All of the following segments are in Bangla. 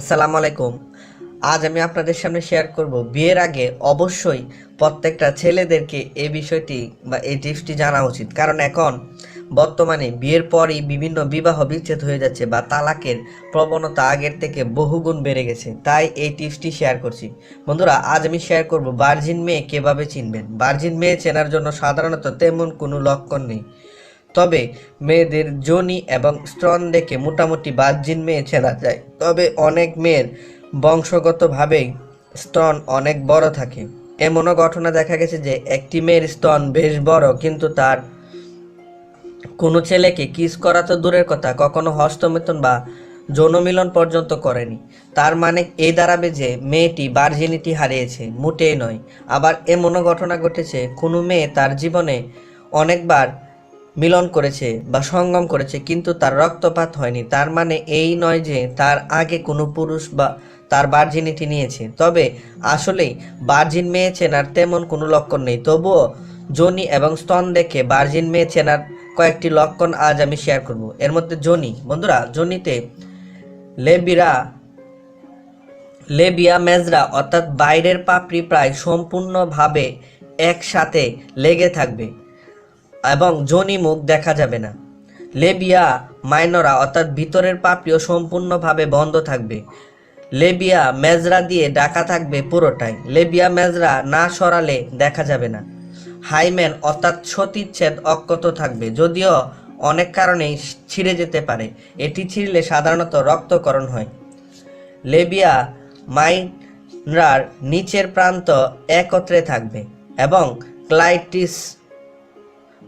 আসসালামু আলাইকুম। আজ আমি আপনাদের সামনে শেয়ার করব। বিয়ের আগে অবশ্যই প্রত্যেকটা ছেলেদেরকে এই বিষয়টি বা এই টিপসটি জানা উচিত। কারণ এখন বর্তমানে বিয়ের পরই বিভিন্ন বিবাহ বিচ্ছেদ হয়ে যাচ্ছে বা তালাকের প্রবণতা আগের থেকে বহুগুণ বেড়ে গেছে। তাই এই টিপসটি শেয়ার করছি। বন্ধুরা, আজ আমি শেয়ার করব ভার্জিন মেয়ে কীভাবে চিনবেন। ভার্জিন মেয়ে চেনার জন্য সাধারণত তেমন কোনো লক্ষণ নেই। তবে মেয়েদের যোনি এবং স্তন দেখে মোটামুটি বাহ্যিন মেয়ে চেনা যায়। তবে অনেক মেয়ের বংশগতভাবেই স্তন অনেক বড় থাকে। এমনও ঘটনা দেখা গেছে যে একটি মেয়ের স্তন বেশ বড়, কিন্তু তার কোনো ছেলেকে কিস করা তো দূরের কথা, কখনো হস্তমিথন বা যৌনমিলন পর্যন্ত করেনি। তার মানে এই দাঁড়াবে যে মেয়েটি ভার্জিনিটি হারিয়েছে, মোটেই নয়। আবার এমনও ঘটনা ঘটেছে, কোনো মেয়ে তার জীবনে অনেকবার মিলন করেছে বা সঙ্গম করেছে, কিন্তু তার রক্তপাত হয়নি। তার মানে এই নয় যে তার আগে কোনো পুরুষ বা তার বার্জিনিটি নিয়েছে। তবে আসলেই বার্জিন মেয়ে চেনার তেমন কোনো লক্ষণ নেই। তবুও জনি এবং স্তন দেখে বার্জিন মেয়ে চেনার কয়েকটি লক্ষণ আজ আমি শেয়ার করব। এর মধ্যে জনি, বন্ধুরা, জনিতে লেবিরা, লেবিয়া মেজরা, অর্থাৎ বাইরের পাপড়ি প্রায় সম্পূর্ণভাবে একসাথে লেগে থাকবে। এবং জনি মুখ দেখা যাবে না। লেবিয়া, মাইনরা অর্থাৎ ভিতরের পাপড়িও সম্পূর্ণভাবে বন্ধ থাকবে। লেবিয়া, মেজরা দিয়ে ডাকা থাকবে পুরোটাই। লেবিয়া, মেজরা না সরালে দেখা যাবে না। হাইমেন অর্থাৎ সতীচ্ছেদ অক্ষত থাকবে, যদিও অনেক কারণেই ছিঁড়ে যেতে পারে। এটি ছিঁড়লে সাধারণত রক্তকরণ হয়। লেবিয়া, মাইনরার নিচের প্রান্ত একত্রে থাকবে এবং ক্লাইটিস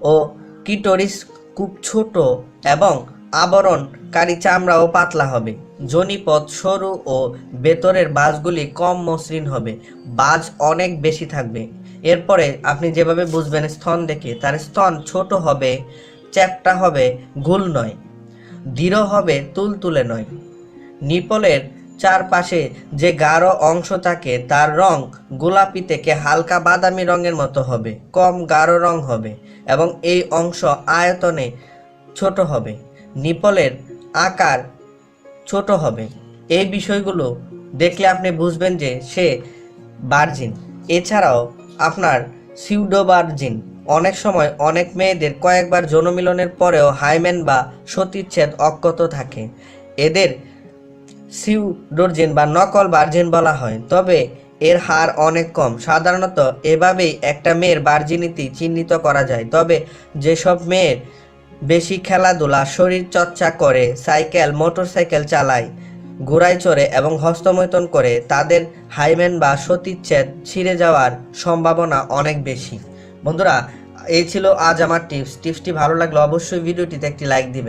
ও কিটোরিস খুব ছোট এবং আবরণকারী চামড়াও পাতলা হবে। জনিপথ সরু ও ভেতরের বাজগুলি কম মসৃণ হবে। বাজ অনেক বেশি থাকবে। এরপরে আপনি যেভাবে বুঝবেন স্তন দেখে, তার স্তন ছোট হবে, চ্যাপটা হবে গুল নয়, দৃঢ় হবে, তুলতুলে নয়। নিপলের চারপাশে যে গাঢ় অংশ থাকে, তার রং গোলাপি থেকে হালকা বাদামি রঙের মতো হবে, কম গাঢ় রং হবে এবং এই অংশ আয়তনে ছোট হবে, নিপলের আকার ছোট হবে। এই বিষয়গুলো দেখলে আপনি বুঝবেন যে সে বার্জিন এছাড়াও আপনার সিউডো ভার্জিন অনেক সময় অনেক মেয়েদের কয়েকবার যৌনমিলনের পরেও হাইমেন বা সতীচ্ছেদ অক্ষত থাকে। এদের সিউডোরজিন বা নকল ভার্জিন বলা হয়। তবে এর হার অনেক কম। সাধারণত এভাবেই একটা মেয়ের ভার্জিনিটি চিহ্নিত করা যায়। তবে যেসব মেয়ের বেশি খেলাধুলা, শরীর চর্চা করে, সাইকেল, মোটরসাইকেল চালায়, ঘোড়ায় চড়ে এবং হস্তমৈথন করে, তাদের হাইম্যান বা সতীচ্ছেদ ছিঁড়ে যাওয়ার সম্ভাবনা অনেক বেশি। বন্ধুরা, এই ছিল আজ আমার টিপস। টিপসটি ভালো লাগলে অবশ্যই ভিডিওটিতে একটি লাইক দিবেন।